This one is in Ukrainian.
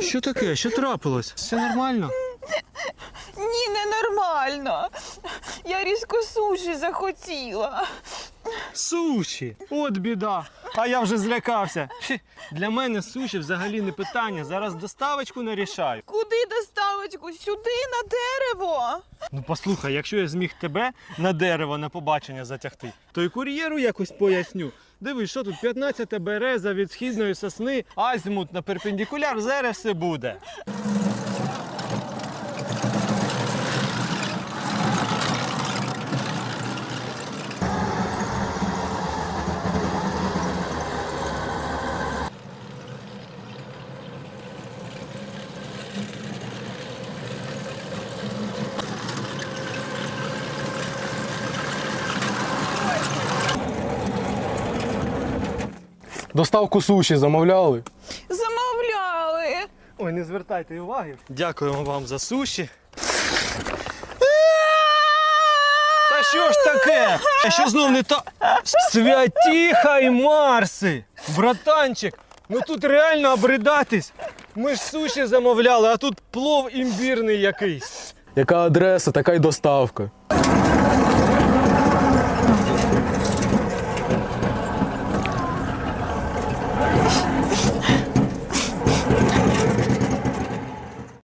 Що таке? Що трапилось? Все нормально? Ні, ненормально. Я різко суші захотіла. Суші! От біда. А я вже злякався. Для мене суші взагалі не питання. Зараз доставочку нарішаю. Куди доставочку? Сюди, на дерево. Ну послухай, якщо я зміг тебе на дерево на побачення затягти, то і кур'єру якось поясню. Дивись, що тут 15 береза від східної сосни, азімут на перпендикуляр, зараз все буде. Доставку суші замовляли. Замовляли. Ой, не звертайте уваги. Дякуємо вам за суші. Та що ж таке? А що знов не то? Святі хай Марси! Братанчик, ну тут реально обридатись. Ми ж суші замовляли, а тут плов імбірний якийсь. Яка адреса, така й доставка.